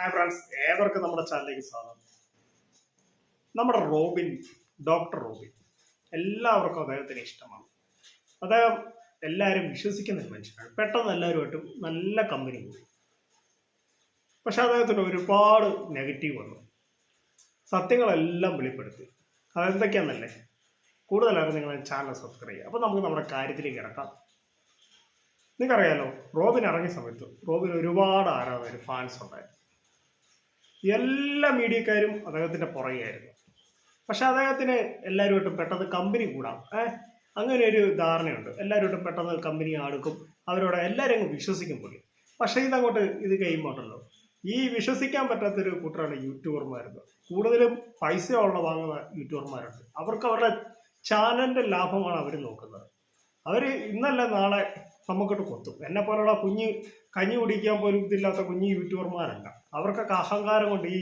Hi friends ഏവർക്കും നമ്മുടെ ചാനലിലേക്ക് സ്വാഗതം. നമ്മുടെ റോബിൻ ഡോക്ടർ റോബിൻ എല്ലാവർക്കും അദ്ദേഹത്തിന് ഇഷ്ടമാണ്. അദ്ദേഹം എല്ലാവരും വിശ്വസിക്കുന്ന ഒരു മനുഷ്യനാണ്. പെട്ടെന്ന് എല്ലാവരുമായിട്ടും നല്ല കമ്പനി കൂടി പക്ഷെ അദ്ദേഹത്തിന് ഒരുപാട് നെഗറ്റീവ് വന്നു. സത്യങ്ങളെല്ലാം വെളിപ്പെടുത്തി. അതെന്തൊക്കെയാണെന്നല്ലേ കൂടുതലായിട്ട് നിങ്ങൾ ചാനൽ സബ്സ്ക്രൈബ് ചെയ്യുക. അപ്പോൾ നമുക്ക് നമ്മുടെ കാര്യത്തിലേക്ക് ഇറക്കാം. നിങ്ങൾക്കറിയാലോ റോബിൻ ഇറങ്ങിയ സമയത്ത് റോബിൻ ഒരുപാട് ആരാധകർ ഫാൻസ് ഉണ്ടായിരുന്നു. എല്ലാ മീഡിയക്കാരും അദ്ദേഹത്തിന്റെ പുറകെയായിരുന്നു. പക്ഷെ അദ്ദേഹത്തിന് എല്ലാവരുമായിട്ടും പെട്ടെന്ന് കമ്പനി കൂടാം. ഏഹ് അങ്ങനെ ഒരു ധാരണയുണ്ട്. എല്ലാവരുമായിട്ടും പെട്ടെന്ന് കമ്പനി അടുക്കും അവരോട് എല്ലാവരും അങ്ങ് വിശ്വസിക്കും പുള്ളി. പക്ഷേ ഇതങ്ങോട്ട് ഇത് കഴിയുമ്പോട്ടല്ലോ ഈ വിശ്വസിക്കാൻ പറ്റാത്തൊരു കൂട്ടരാണ് യൂട്യൂബർമാരുന്നത് കൂടുതലും പൈസ ഉള്ള വാങ്ങുന്ന യൂട്യൂബർമാരുണ്ട്. അവർക്ക് അവരുടെ ചാനലിന്റെ ലാഭമാണ് അവർ നോക്കുന്നത്. അവർ ഇന്നല്ല നാളെ നമുക്കിട്ട് കൊത്തും. എന്നെ പോലുള്ള കുഞ്ഞ് കഞ്ഞി കുടിക്കാൻ പോലും ഇതില്ലാത്ത കുഞ്ഞ് യൂട്യൂബർമാരല്ല അവർക്കൊക്കെ അഹങ്കാരം കൊണ്ട് ഈ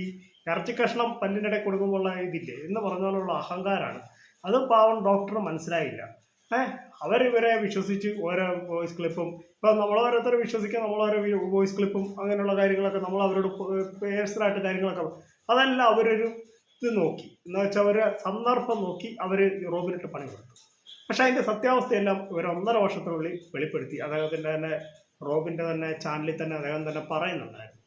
ഇറച്ചി കഷ്ണം പല്ലിനിടയിൽ കൊടുക്കുമ്പോഴുള്ള ഇതില്ലേ എന്ന് പറഞ്ഞാലുള്ള അഹങ്കാരമാണ് അത് പാവം ഡോക്ടർ മനസ്സിലായില്ല. ഏഹ് അവരിവരെ വിശ്വസിച്ച് ഓരോ വോയിസ് ക്ലിപ്പും ഇപ്പം നമ്മൾ ഓരോരുത്തരെ വിശ്വസിക്കാൻ നമ്മൾ ഓരോ വോയിസ് ക്ലിപ്പും അങ്ങനെയുള്ള കാര്യങ്ങളൊക്കെ നമ്മൾ അവരോട് പേഴ്സണലായിട്ട് കാര്യങ്ങളൊക്കെ അതല്ല അവരൊരു ഇത് നോക്കി. എന്ന് വെച്ചാൽ സന്ദർഭം നോക്കി അവർ റോബിനിട്ട് പണി കൊടുത്തു പക്ഷെ അതിന്റെ സത്യാവസ്ഥയെല്ലാം ഒരു ഒന്നര വർഷത്തിനുള്ളിൽ വെളിപ്പെടുത്തി. അദ്ദേഹത്തിന്റെ തന്നെ റോബിന്റെ തന്നെ ചാനലിൽ തന്നെ അദ്ദേഹം തന്നെ പറയുന്നുണ്ടായിരുന്നു.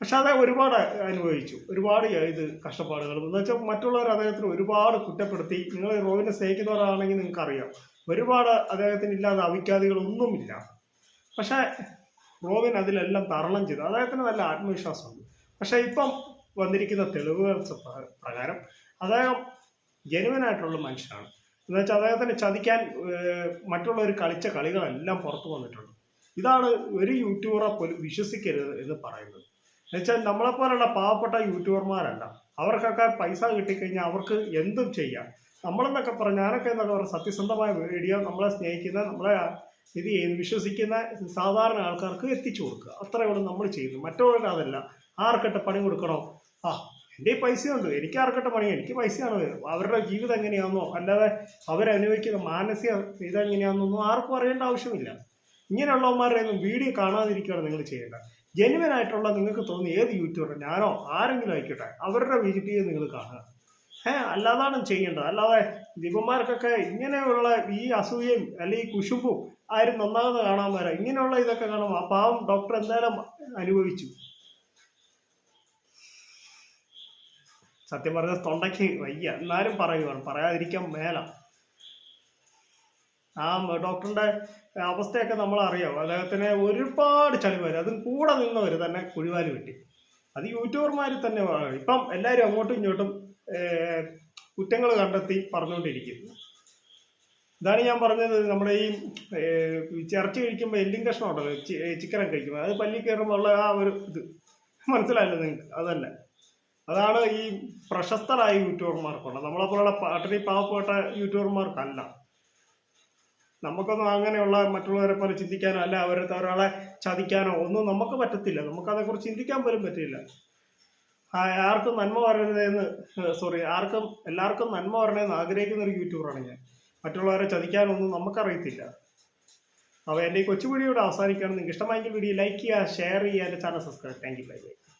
പക്ഷെ അദ്ദേഹം ഒരുപാട് അനുഭവിച്ചു. ഒരുപാട് ഇത് കഷ്ടപ്പാടുകളും എന്ന് വെച്ചാൽ മറ്റുള്ളവർ അദ്ദേഹത്തിന് ഒരുപാട് കുറ്റപ്പെടുത്തി. നിങ്ങൾ റോബിനെ സ്നേഹിക്കുന്നവരാണെങ്കിൽ നിങ്ങൾക്ക് അറിയാം ഒരുപാട് അദ്ദേഹത്തിന് ഇല്ലാതെ അവിഖ്യാതികളൊന്നുമില്ല പക്ഷേ റോബിൻ അതിലെല്ലാം തരണം ചെയ്തു. അദ്ദേഹത്തിന് നല്ല ആത്മവിശ്വാസമുണ്ട്. പക്ഷേ ഇപ്പം വന്നിരിക്കുന്ന തെളിവുകൾ പ്രകാരം അദ്ദേഹം ജനുവനായിട്ടുള്ള മനുഷ്യനാണ്. എന്ന് വെച്ചാൽ അദ്ദേഹത്തിന് ചതിക്കാൻ മറ്റുള്ളവർ കളിച്ച കളികളെല്ലാം പുറത്തു വന്നിട്ടുണ്ട്. ഇതാണ് ഒരു യൂട്യൂബറെ പോലും വിശ്വസിക്കരുത് എന്ന് പറയുന്നത്. എന്നുവെച്ചാൽ നമ്മളെപ്പോലുള്ള പാവപ്പെട്ട യൂട്യൂബർമാരല്ല. അവർക്കൊക്കെ പൈസ കിട്ടിക്കഴിഞ്ഞാൽ അവർക്ക് എന്തും ചെയ്യാം. നമ്മളെന്നൊക്കെ പറഞ്ഞ ഞാനൊക്കെ എന്നൊക്കെ പറഞ്ഞ സത്യസന്ധമായ വീഡിയോ നമ്മളെ സ്നേഹിക്കുന്ന നമ്മളെ ഇത് വിശ്വസിക്കുന്ന സാധാരണ ആൾക്കാർക്ക് എത്തിച്ചു കൊടുക്കുക. അത്രയോളം നമ്മൾ ചെയ്യുന്നു മറ്റുള്ളവർക്ക് അതല്ല ആർക്കട്ടെ പണി കൊടുക്കണോ? ആ എന്റെ പൈസയുണ്ട് എനിക്ക് ആർക്കട്ടെ പണി? എനിക്ക് പൈസയാണ്. വരുന്നത് അവരുടെ ജീവിതം എങ്ങനെയാണെന്നോ അല്ലാതെ അവരനുഭവിക്കുന്ന മാനസിക ഇതെങ്ങനെയാണെന്നൊന്നും ആർക്കും അറിയേണ്ട ആവശ്യമില്ല. ഇങ്ങനെയുള്ളവന്മാരുടെ ഒന്നും വീഡിയോ കാണാതിരിക്കുകയാണ് നിങ്ങൾ ചെയ്യേണ്ടത്. ജെനുവൻ ആയിട്ടുള്ള നിങ്ങൾക്ക് തോന്നുന്ന ഏത് യൂട്യൂബർ ഞാനോ? ആരെങ്കിലും ആയിക്കോട്ടെ. അവരുടെ വീഡിയോ നിങ്ങൾ കാണുക. ഏഹ് അല്ലാതാണ് ചെയ്യേണ്ടത്. അല്ലാതെ ദിവന്മാർക്കൊക്കെ ഇങ്ങനെയുള്ള ഈ അസൂയയും അല്ലെങ്കിൽ കുശുമ്പും ആരും നന്നാകുന്ന കാണാൻ വരാം. ഇങ്ങനെയുള്ള ഇതൊക്കെ കാണുമ്പോൾ ആ പാവം ഡോക്ടർ എന്തായാലും അനുഭവിച്ചു. സത്യം പറഞ്ഞ തൊണ്ടയ്ക്ക് വയ്യ. എന്നാലും പറയുവാണ്. പറയാതിരിക്കാൻ മേല. ആ ഡോക്ടറിന്റെ അവസ്ഥയൊക്കെ നമ്മൾ അറിയാം അദ്ദേഹത്തിന് ഒരുപാട് ചളിവാര് അതും കൂടെ നിന്നവർ തന്നെ കുഴിവാൽ വെട്ടി. അത് യൂട്യൂബർമാർ തന്നെ ഇപ്പം എല്ലാവരും അങ്ങോട്ടും ഇങ്ങോട്ടും കുറ്റങ്ങൾ കണ്ടെത്തി പറഞ്ഞുകൊണ്ടിരിക്കുന്നു. ഇതാണ് ഞാൻ പറഞ്ഞത്. നമ്മുടെ ഈ ചർച്ച കഴിക്കുമ്പോൾ എല്ലും കഷ്ണം ഉണ്ടല്ലോ ചിക്കനൊക്കെ കഴിക്കുമ്പോൾ അത് പല്ലി കയറുമ്പോൾ ഉള്ള ആ ഒരു ഇത്. മനസ്സിലായല്ലോ നിങ്ങൾക്ക് അതന്നെ അതാണ് ഈ പ്രശസ്തരായ യൂട്യൂബർമാർക്കുള്ളത് നമ്മളെപ്പോലുള്ള പട്ടിണി പാവപ്പെട്ട യൂട്യൂബർമാർക്കല്ല. നമുക്കൊന്നും അങ്ങനെയുള്ള മറ്റുള്ളവരെ പോലെ ചിന്തിക്കാനോ അല്ല അവരെ ഒരാളെ ചതിക്കാനോ ഒന്നും നമുക്ക് പറ്റത്തില്ല. നമുക്കതേക്കുറിച്ച് ചിന്തിക്കാൻ പോലും പറ്റില്ല. ആർക്കും നന്മ വരരുതെന്ന് സോറി ആർക്കും എല്ലാവർക്കും നന്മ വരണമെന്ന് ആഗ്രഹിക്കുന്ന ഒരു യൂട്യൂബറാണ് ഞാൻ. മറ്റുള്ളവരെ ചതിക്കാനൊന്നും നമുക്കറിയത്തില്ല. അപ്പോൾ എന്റെ ഈ കൊച്ചു വീഡിയോ ഇവിടെ അവസാനിക്കുകയാണ്. നിങ്ങൾക്ക് ഇഷ്ടമായെങ്കിൽ വീഡിയോ ലൈക്ക് ചെയ്യുക ഷെയർ ചെയ്യുക എന്റെ channel subscribe. Thank you. Bye bye.